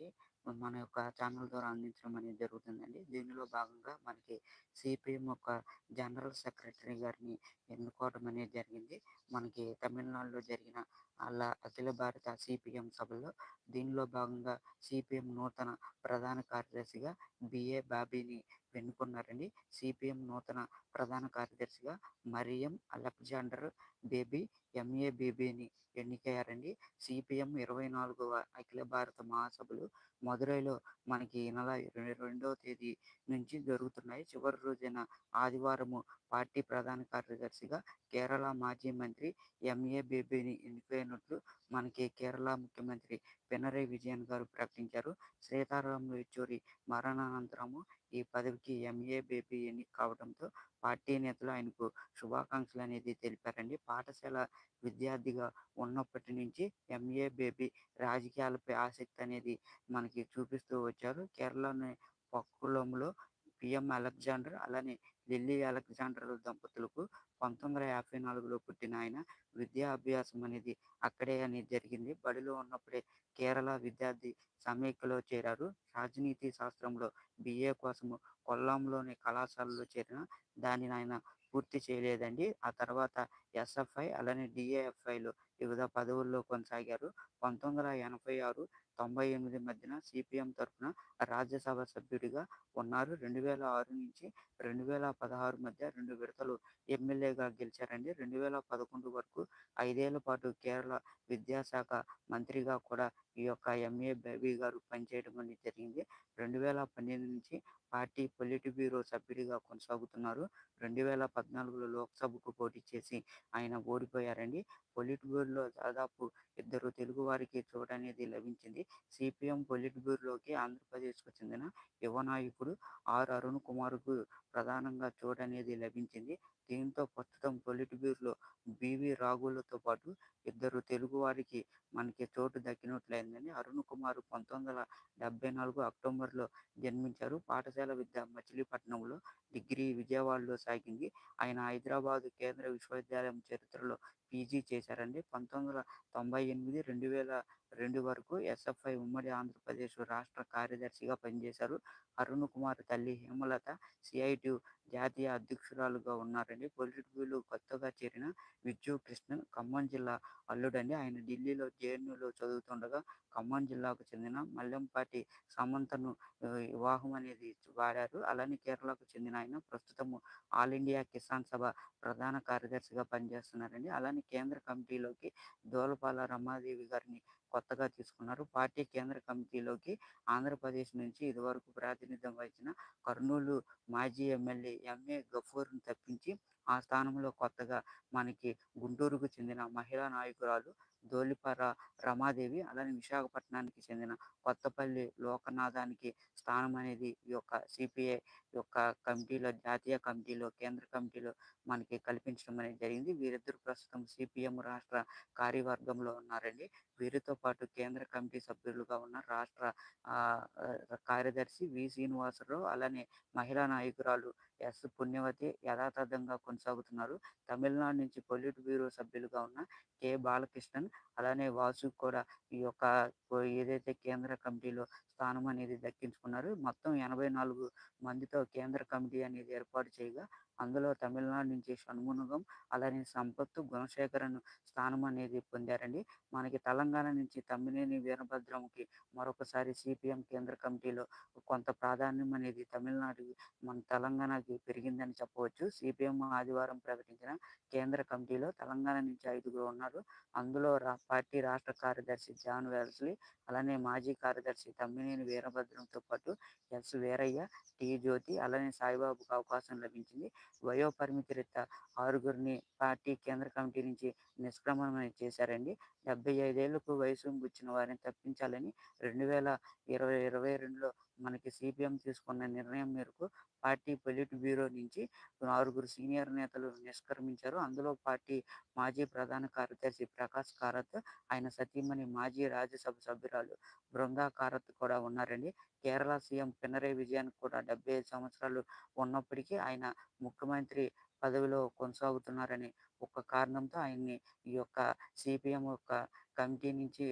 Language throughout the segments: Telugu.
గురించి మన యొక్క ఛానల్ ద్వారా అందించడం అనేది జరుగుతుందండి. దీనిలో భాగంగా మనకి సిపిఎం యొక్క జనరల్ సెక్రటరీ గారిని ఎన్నుకోవడం అనేది జరిగింది. మనకి తమిళనాడులో జరిగిన అలా అఖిల భారత సిపిఎం సభలో దీనిలో భాగంగా సిపిఎం నూతన ప్రధాన కార్యదర్శిగా బిఏ బాబీని ఎన్నుకున్నారండి సిపిఎం నూతన ప్రధాన కార్యదర్శిగా మరియం అలెగ్జాండర్ బేబీ ఎంఏ బీబీని ఎన్నికయ్యారండి. సిపిఎం ఇరవై నాలుగవ అఖిల భారత మహాసభలు మదురైలో మనకి ఈ నెల ఇరవై రెండవ తేదీ నుంచి జరుగుతున్నాయి. చివరి రోజైన ఆదివారము పార్టీ ప్రధాన కార్యదర్శిగా కేరళ మాజీ మంత్రి ఎంఏ బీబీని ఎన్నికైనట్లు మనకి కేరళ ముఖ్యమంత్రి పినరై విజయన్ గారు ప్రకటించారు. సీతారాం యేచూరి మరణానంతరము ఈ పదవికి ఎంఏ బేబీ ఎన్నిక కావడంతో పార్టీ నేతలు ఆయనకు శుభాకాంక్షలు అనేది తెలిపారండి. పాఠశాల విద్యార్థిగా ఉన్నప్పటి నుంచి ఎంఏ బేబీ రాజకీయాలపై ఆసక్తి అనేది మనకి చూపిస్తూ వచ్చారు. కేరళలోని పక్కులంలో పిఎం అలెగ్జాండర్ అలానే లిల్లీ అలెగ్జాండర్ దంపతులకు పంతొమ్మిది వందల యాభై నాలుగులో పుట్టిన ఆయన విద్యా అభ్యాసం అనేది అక్కడే అనేది జరిగింది. బడిలో ఉన్నప్పుడే కేరళ విద్యార్థి సమైక్యలో చేరారు. రాజనీతి శాస్త్రంలో బిఏ కోసము కొల్లాంలోని కళాశాలలో చేరిన దానిని ఆయన పూర్తి చేయలేదండి. ఆ తర్వాత ఎస్ఎఫ్ఐ అలానే డిఏఎఫ్ఐలో వివిధ పదవుల్లో కొనసాగారు. పంతొమ్మిది వందల ఎనభై ఆరు తొంభై ఎనిమిది మధ్యన సిపిఎం తరఫున రాజ్యసభ సభ్యుడిగా ఉన్నారు. రెండు వేల ఆరు నుంచి రెండు వేల పదహారు మధ్య రెండు విడతలు ఎమ్మెల్యేగా గెలిచారండి. రెండు వేల పదకొండు వరకు ఐదేళ్ళ పాటు కేరళ విద్యాశాఖ మంత్రిగా కూడా ఈ యొక్క ఎంఏ బేబీ గారు పనిచేయడం అనేది జరిగింది. రెండు వేల పన్నెండు నుంచి పార్టీ పొలిట్ బ్యూరో సభ్యుడిగా కొనసాగుతున్నారు. రెండు వేల పద్నాలుగులో లోక్సభకు పోటీ చేసి ఆయన ఓడిపోయారండి. పొలిట్ బ్యూరోలో దాదాపు ఇద్దరు తెలుగు వారికి చోటు అనేది లభించింది. సిపిఎం పొలిట్ బ్యూరోలోకి ఆంధ్రప్రదేశ్కు చెందిన యువ నాయకుడు ఆర్ అరుణ్ కుమార్కు ప్రధానంగా చోటు అనేది లభించింది. దీంతో ప్రస్తుతం పొలిట్ బ్యూరోలో బివి రాఘులతో పాటు ఇద్దరు తెలుగు వారికి మనకి చోటు దక్కినట్లయిందని అరుణ్ కుమార్ పంతొమ్మిది వందల డెబ్బై నాలుగు అక్టోబర్లో జన్మించారు. పాఠశాల విద్య మచిలీపట్నంలో డిగ్రీ విజయవాడలో సాగింది. ఆయన హైదరాబాద్ కేంద్ర విశ్వవిద్యాలయం చరిత్రలో పీజీ చేశారండి. పంతొమ్మిది వందల తొంభై ఎనిమిది రెండు వేల రెండు వరకు ఎస్ఎఫ్ఐ ఉమ్మడి ఆంధ్రప్రదేశ్ రాష్ట్ర కార్యదర్శిగా పనిచేశారు. అరుణ్ కుమార్ తల్లి హేమలత సిఐటి జాతీయ అధ్యక్షురాలుగా ఉన్నారండి పొలిట్ కొత్తగా చేరిన విద్యు కృష్ణ ఖమ్మం జిల్లా అల్లుడండి. ఆయన ఢిల్లీలో జేఎన్యూలో చదువుతుండగా ఖమ్మం జిల్లాకు చెందిన మల్లెంపాటి సమంతను వివాహం అనేది వాడారు అలానే కేరళకు చెందిన ఆయన ప్రస్తుతము ఆల్ ఇండియా కిసాన్ సభ ప్రధాన కార్యదర్శిగా పనిచేస్తున్నారండి. అలానే కేంద్ర కమిటీలోకి దోలపాల రమాదేవి గారిని కొత్తగా తీసుకున్నారు. పార్టీ కేంద్ర కమిటీలోకి ఆంధ్రప్రదేశ్ నుంచి ఇదివరకు ప్రాతినిధ్యం వహించిన కర్నూలు మాజీ ఎమ్మెల్యే ఎంఏ గఫూర్ను తప్పించి ఆ స్థానంలో కొత్తగా మనకి గుంటూరుకు చెందిన మహిళా నాయకురాలు దోలిపర రమాదేవి అలానే విశాఖపట్నానికి చెందిన కొత్తపల్లి లోకనాథానికి స్థానం అనేది ఈ యొక్క సిపిఐ యొక్క కమిటీలో జాతీయ కమిటీలో కేంద్ర కమిటీలో మనకి కల్పించడం అనేది జరిగింది. వీరిద్దరు ప్రస్తుతం సిపిఎం రాష్ట్ర కార్యవర్గంలో ఉన్నారండి. వీరితో పాటు కేంద్ర కమిటీ సభ్యులుగా ఉన్న రాష్ట్ర కార్యదర్శి వి శ్రీనివాసరావు అలానే మహిళా నాయకురాలు ఎస్ పుణ్యవతి యథాతథంగా కొనసాగుతున్నారు తమిళనాడు నుంచి పొలిట్ బ్యూరో సభ్యులుగా ఉన్న కె. బాలకృష్ణన్ అలానే వాసు కూడా ఈ యొక్క ఏదైతే కేంద్ర కమిటీలో స్థానం అనేది దక్కించుకున్నారు. మొత్తం ఎనభై నాలుగు మందితో కేంద్ర కమిటీ అనేది ఏర్పాటు చేయగా అందులో తమిళనాడు నుంచి షణ్మునుగం అలానే సంపత్తు గుణశేఖరన్ స్థానం అనేది పొందారండి. మనకి తెలంగాణ నుంచి తమ్మినేని వీరభద్రంకి మరొకసారి సిపిఎం కేంద్ర కమిటీలో కొంత ప్రాధాన్యం అనేది తమిళనాడు మన తెలంగాణకి పెరిగిందని చెప్పవచ్చు. సిపిఎం ఆదివారం ప్రకటించిన కేంద్ర కమిటీలో తెలంగాణ నుంచి ఐదుగురు ఉన్నారు. అందులో పార్టీ రాష్ట్ర కార్యదర్శి జాన్ వెల్స్లీ అలానే మాజీ కార్యదర్శి తమ్మినేని వీరభద్రంతో పాటు ఎస్ వీరయ్య టి జ్యోతి అలానే సాయిబాబుకు అవకాశం లభించింది. వయో పరిమితి రీత్యా ఆరుగురిని పార్టీ కేంద్ర కమిటీ నుంచి నిష్క్రమణ చేశారండి. డెబ్బై ఐదేళ్ళకు వయసు వచ్చిన వారిని తప్పించాలని రెండు వేల ఇరవై ఇరవై రెండులో మనకి సిపిఎం తీసుకున్న నిర్ణయం మేరకు పార్టీ పొలిట్ బ్యూరో నుంచి ఆరుగురు సీనియర్ నేతలు నిష్క్రమించారు. అందులో పార్టీ మాజీ ప్రధాన కార్యదర్శి ప్రకాష్ కారత్ ఆయన సతీమణి మాజీ రాజ్యసభ సభ్యురాలు బృందా కారత్ కూడా ఉన్నారండి. కేరళ సీఎం పినరై విజయన్ కూడా డెబ్బై ఐదు సంవత్సరాలు ఉన్నప్పటికీ ఆయన ముఖ్యమంత్రి పదవిలో కొనసాగుతున్నారని ఒక కారణంతో ఆయన్ని ఈ యొక్క సిపిఎం యొక్క కమిటీ నుంచి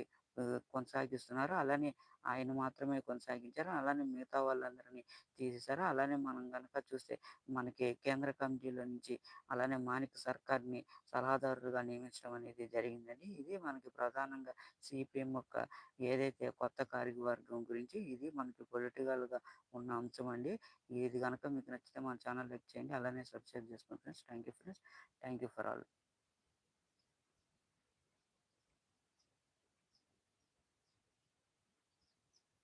కొనసాగిస్తున్నారు. అలానే ఆయన మాత్రమే కొనసాగించారు. అలానే మిగతా వాళ్ళందరినీ తీసేశారు. అలానే మనం కనుక చూస్తే మనకి కేంద్ర కమిటీలో నుంచి అలానే మానిక సర్కార్‌ని సలహాదారులుగా నియమించడం అనేది జరిగిందండి. ఇది మనకి ప్రధానంగా సిపిఎం యొక్క ఏదైతే కొత్త కార్యవర్గం గురించి ఇది మనకి పొలిటికల్‌గా ఉన్న అంశం అండి. ఇది కనుక మీకు నచ్చితే మన ఛానల్ లైక్ చేయండి. అలానే సబ్స్క్రైబ్ చేసుకోండి friends. Thank you friends. Thank you for all.